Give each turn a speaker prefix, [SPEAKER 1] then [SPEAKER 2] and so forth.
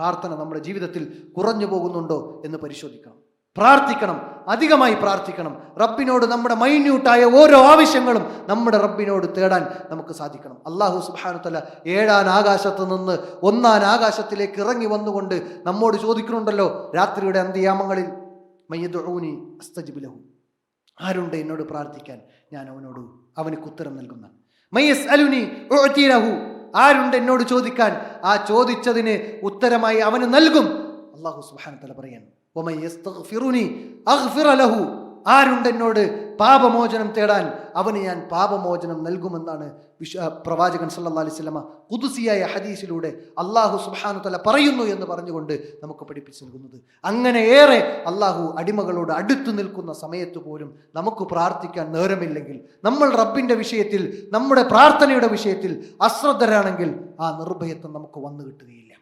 [SPEAKER 1] പ്രാർത്ഥന നമ്മുടെ ജീവിതത്തിൽ കുറഞ്ഞു പോകുന്നുണ്ടോ എന്ന് പരിശോധിക്കണം. പ്രാർത്ഥിക്കണം അധികമായി പ്രാർത്ഥിക്കണം. റബ്ബിനോട് നമ്മുടെ മൈന്യൂട്ടായ ഓരോ ആവശ്യങ്ങളും നമ്മുടെ റബ്ബിനോട് തേടാൻ നമുക്ക് സാധിക്കണം. അള്ളാഹു സുബാനുത്തല ഏഴാൻ ആകാശത്ത് നിന്ന് ഒന്നാൻ ആകാശത്തിലേക്ക് ഇറങ്ങി വന്നുകൊണ്ട് നമ്മോട് ചോദിക്കുന്നുണ്ടല്ലോ രാത്രിയുടെ അന്ത്യയാമങ്ങളിൽ മയ്യദൂനി അസ്തജിബിലഹു ആരുണ്ട് എന്നോട് പ്രാർത്ഥിക്കാൻ? ഞാൻ അവനോട് അവനക്ക് ഉത്തരം നൽകുന്ന. മയ്യസ് അലുനി. ആരുണ്ട് എന്നോട് ചോദിക്കാൻ ആ ചോദിച്ചതിന് ഉത്തരമായി അവന് നൽകും അള്ളാഹു പറയാൻ "വമൻ യസ്തഗ്ഫിറുനി അഗ്ഫിറ ലഹു." ആരുണ്ട് എന്നോട് പാപമോചനം തേടാൻ അവന് ഞാൻ പാപമോചനം നൽകുമെന്നാണ് വിശ്വ പ്രവാചകൻ സല്ലല്ലാഹു അലൈഹി വസല്ലമ കുതുസിയായ ഹദീസിലൂടെ അള്ളാഹു സുബ്ഹാനഹു തല പറയുന്നു എന്ന് പറഞ്ഞുകൊണ്ട് നമുക്ക് പഠിപ്പിച്ചു നൽകുന്നത്. അങ്ങനെ ഏറെ അള്ളാഹു അടിമകളോട് അടുത്തു നിൽക്കുന്ന സമയത്ത് പോലും നമുക്ക് പ്രാർത്ഥിക്കാൻ നേരമില്ലെങ്കിൽ നമ്മൾ റബ്ബിന്റെ വിഷയത്തിൽ നമ്മുടെ പ്രാർത്ഥനയുടെ വിഷയത്തിൽ അശ്രദ്ധരാണെങ്കിൽ ആ നിർഭയത്വം നമുക്ക് വന്നു കിട്ടുകയില്ല.